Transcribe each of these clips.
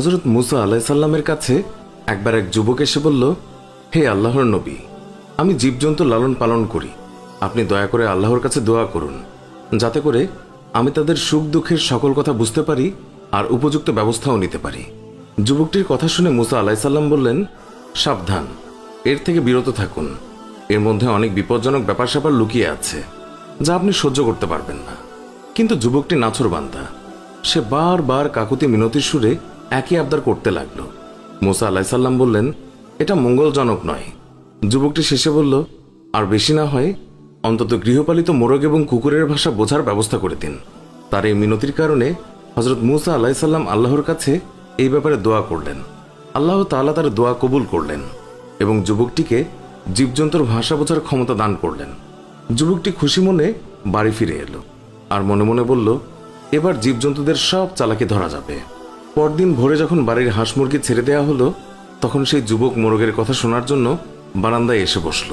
হজরত মুসা আলাইসাল্লামের কাছে একবার এক যুবক এসে বলল, হে আল্লাহর নবী, আমি জীবজন্তু লালন পালন করি। আপনি দয়া করে আল্লাহর কাছে দোয়া করুন, যাতে করে আমি তাদের সুখ দুঃখের সকল কথা বুঝতে পারি আর উপযুক্ত ব্যবস্থাও নিতে পারি। যুবকটির কথা শুনে মুসা আলাইসাল্লাম বললেন, সাবধান, এর থেকে বিরত থাকুন। এর মধ্যে অনেক বিপজ্জনক ব্যাপার স্যাপার লুকিয়ে আছে, যা আপনি সহ্য করতে পারবেন না। কিন্তু যুবকটি নাছর বান্দা, সে বারবার কাকুতি মিনতির সুরে একই আবদার করতে লাগল। মোসা আলাইসাল্লাম বললেন, এটা মঙ্গলজনক নয়। যুবকটি শেষে বলল, আর বেশি না হয় অন্তত গৃহপালিত মোরগ এবং কুকুরের ভাষা বোঝার ব্যবস্থা করে দিন। তার এই মিনতির কারণে হজরত মুসা আলাইসাল্লাম আল্লাহর কাছে এই ব্যাপারে দোয়া করলেন। আল্লাহ তাআলা তার দোয়া কবুল করলেন এবং যুবকটিকে জীবজন্তুর ভাষা বোঝার ক্ষমতা দান করলেন। যুবকটি খুশি মনে বাড়ি ফিরে এলো আর মনে মনে বলল, এবার জীবজন্তুদের সব চালাকি ধরা যাবে। পরদিন ভোরে যখন বাড়ির হাঁস মুরগি ছেড়ে দেওয়া হলো, তখন সেই যুবক মোরগের কথা শোনার জন্য বারান্দায় এসে বসল।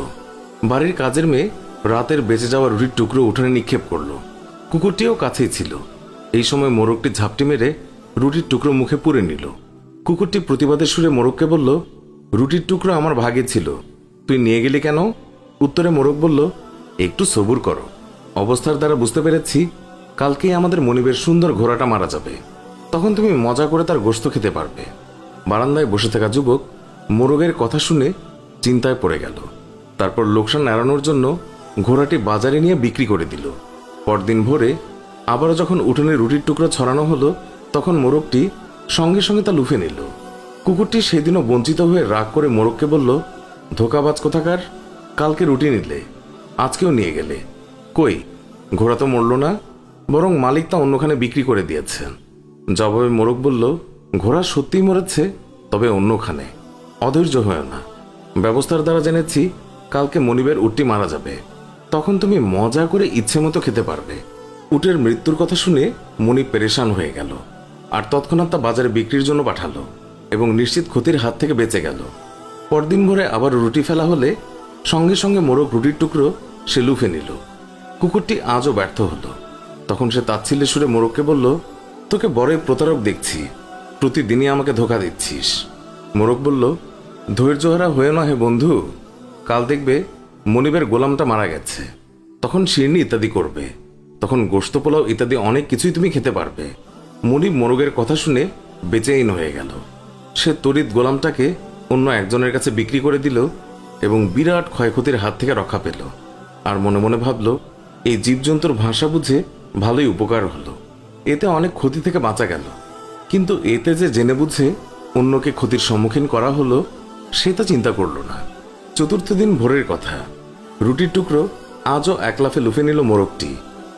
বাড়ির কাজের মেয়ে রাতের বেঁচে যাওয়া রুটির টুকরো উঠোনে নিক্ষেপ করল। কুকুরটিও কাছেই ছিল। এই সময় মোরগটি ঝাপটি মেরে রুটির টুকরো মুখে পুরে নিল। কুকুরটি প্রতিবাদের সুরে মোরগকে বলল, রুটির টুকরো আমার ভাগে ছিল। তুই নিয়ে গেলি কেন? উত্তরে মোরগ বলল, একটু সবুর করো। অবস্থার দ্বারা বুঝতে পেরেছি, কালকেই আমাদের মনিবের সুন্দর ঘোড়াটা মারা যাবে। তখন তুমি মজা করে তার গোস্ত খেতে পারবে। বারান্দায় বসে থাকা যুবক মোরগের কথা শুনে চিন্তায় পড়ে গেল। তারপর লোকসান এড়ানোর জন্য ঘোড়াটি বাজারে নিয়ে বিক্রি করে দিল। পরদিন ভোরে আবারও যখন উঠোনে রুটির টুকরো ছড়ানো হলো, তখন মোরগটি সঙ্গে সঙ্গে তা লুফে নিল। কুকুরটি সেদিনও বঞ্চিত হয়ে রাগ করে মোরগকে বলল, ধোকাবাজ কোথাকার? কালকে রুটি নিলে, আজকেও নিয়ে গেলে। কই, ঘোড়া তো মরল না, বরং মালিক তা অন্যখানে বিক্রি করে দিয়েছেন। জবাবে মোরগ বলল, ঘোড়া সত্যিই মরেছে, তবে অন্যখানে। অধৈর্য হয় না। ব্যবস্থার দ্বারা জেনেছি, কালকে মনিবের উটটি মারা যাবে। তখন তুমি মজা করে ইচ্ছে মতো খেতে পারবে। উটের মৃত্যুর কথা শুনে মনিব পেরেশান হয়ে গেল, আর তৎক্ষণাৎ তা বাজারে বিক্রির জন্য পাঠালো এবং নিশ্চিত ক্ষতির হাত থেকে বেঁচে গেল। পরদিন ভোরে আবার রুটি ফেলা হলে সঙ্গে সঙ্গে মোরগ রুটির টুকরো সে লুফে নিল। কুকুরটি আজও ব্যর্থ হলো। তখন সে তাচ্ছিল্যে সুরে মোরগকে বলল তোকে বড়ই প্রতারক দেখছি। প্রতিদিনই আমাকে ধোকা দিচ্ছিস। মোরগ বলল ধৈর্যহারা হয়ে না হে বন্ধু। কাল দেখবে মনিবের গোলামটা মারা গেছে। তখন শিরনি ইত্যাদি করবে। তখন গোস্ত পোলাও ইত্যাদি অনেক কিছুই তুমি খেতে পারবে। মনিব মোরগের কথা শুনে বেচেইন হয়ে গেল। সে তড়িৎ গোলামটাকে অন্য একজনের কাছে বিক্রি করে দিল এবং বিরাট ক্ষয়ক্ষতির হাত থেকে রক্ষা পেল। আর মনে মনে ভাবল, এই জীবজন্তুর ভাষা বুঝে ভালোই উপকার হলো। এতে অনেক ক্ষতি থেকে বাঁচা গেল। কিন্তু এতে যে জেনে বুঝে অন্যকে ক্ষতির সম্মুখীন করা হলো, সে তা চিন্তা করল না। চতুর্থ দিন ভোরের কথা। রুটির টুকরো আজও একলাফে লুফে নিল মোরগটি।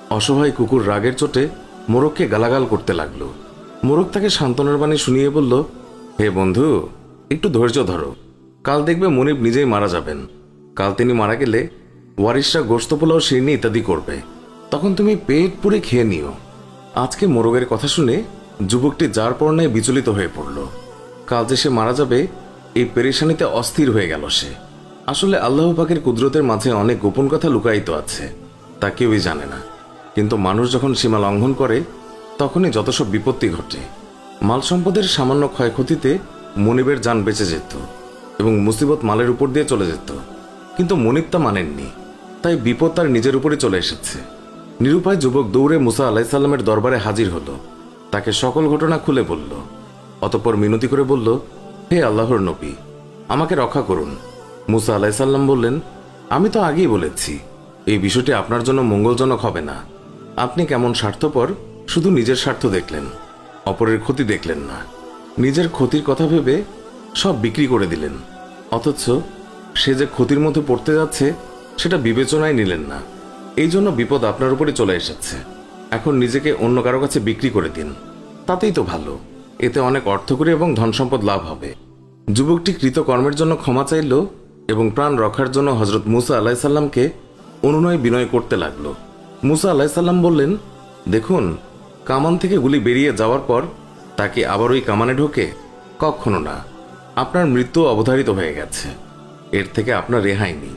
অসহায় কুকুর রাগের চোটে মোরগকে গালাগাল করতে লাগল। মোরগ তাকে সান্ত্বনার বাণী শুনিয়ে বলল, হে বন্ধু, একটু ধৈর্য ধরো। কাল দেখবে মনিব নিজেই মারা যাবেন। কাল তিনি মারা গেলে ওয়ারিশরা গোস্ত পোলাও, শিরনি ইত্যাদি করবে। তখন তুমি পেট পুরে খেয়ে নিও। আজকে মোরগের কথা শুনে যুবকটি যার পর্ণায় বিচলিত হয়ে পড়ল। কাল যে সে মারা যাবে, এই পেরেশানিতে অস্থির হয়ে গেল সে। আসলে আল্লাহ পাকের কুদরতের মাঝে অনেক গোপন কথা লুকায়িত আছে, তা কেউই জানে না। কিন্তু মানুষ যখন সীমা লঙ্ঘন করে, তখনই যত সব বিপত্তি ঘটে। মাল সম্পদের সামান্য ক্ষয়ক্ষতিতে মনিবের যান বেঁচে যেত এবং মুসিবত মালের উপর দিয়ে চলে যেত। কিন্তু মনিব তা মানেননি, তাই বিপদ তার নিজের উপরে চলে এসেছে। নিরুপায় যুবক দৌড়ে মুসা আলাইসাল্লামের দরবারে হাজির হলো। তাকে সকল ঘটনা খুলে বলল। অতঃপর মিনতি করে বলল, হে আল্লাহর নবী, আমাকে রক্ষা করুন। মুসা আলাইসাল্লাম বললেন, আমি তো আগেই বলেছি, এই বিষয়টি আপনার জন্য মঙ্গলজনক হবে না। আপনি কেমন স্বার্থপর, শুধু নিজের স্বার্থ দেখলেন, অপরের ক্ষতি দেখলেন না। নিজের ক্ষতির কথা ভেবে সব বিক্রি করে দিলেন। অথচ সে যে ক্ষতির মধ্যে পড়তে যাচ্ছে, সেটা বিবেচনায় নিলেন না। এই জন্য বিপদ আপনার উপরে চলে এসেছে। এখন নিজেকে অন্য কারও কাছে বিক্রি করে দিন। তাতেই তো ভালো। এতে অনেক অর্থকরী এবং ধন সম্পদ লাভ হবে। যুবকটি কৃতকর্মের জন্য ক্ষমা চাইল এবং প্রাণ রক্ষার জন্য হজরত মুসা আলাইসাল্লামকে অনুনয় বিনয় করতে লাগল। মুসা আলাইসাল্লাম বললেন, দেখুন, কামান থেকে গুলি বেরিয়ে যাওয়ার পর তাকে আবার ওই কামানে ঢোকে? কখনো না। আপনার মৃত্যু অবধারিত হয়ে গেছে। এর থেকে আপনার রেহাই নেই।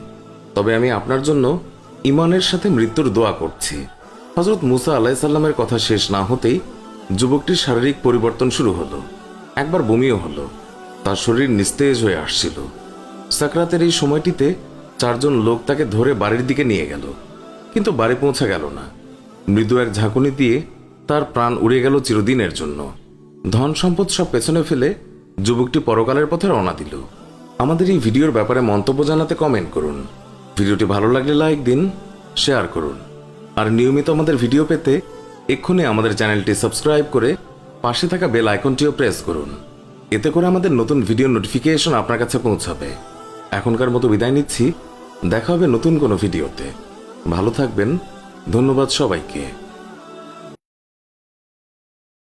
তবে আমি আপনার জন্য ইমানের সাথে মৃত্যুর দোয়া করছি। হজরত মুসা আলাইসাল্লামের কথা শেষ না হতেই যুবকটির শারীরিক পরিবর্তন শুরু হলো। একবার বমিও হলো। তার শরীর নিস্তেজ হয়ে আসছিল। সাকরাতের এই সময়টিতে চারজন লোক তাকে ধরে বাড়ির দিকে নিয়ে গেল। কিন্তু বাড়ি পৌঁছা গেল না। মৃদু এক ঝাঁকুনি দিয়ে তার প্রাণ উড়ে গেল চিরদিনের জন্য। ধন সম্পদ সব পেছনে ফেলে যুবকটি পরকালের পথে রওনা দিল। আমাদের এই ভিডিওর ব্যাপারে মন্তব্য জানাতে কমেন্ট করুন। ভিডিওটি ভালো লাগলে লাইক দিন, শেয়ার করুন। আর নিয়মিত আমাদের ভিডিও পেতে এক্ষুনি আমাদের চ্যানেলটি সাবস্ক্রাইব করে পাশে থাকা বেল আইকনটিও প্রেস করুন। এতে করে আমাদের নতুন ভিডিও নোটিফিকেশন আপনার কাছে পৌঁছাবে। এখনকার মতো বিদায় নিচ্ছি। দেখা হবে নতুন কোনো ভিডিওতে। ভালো থাকবেন। ধন্যবাদ সবাইকে।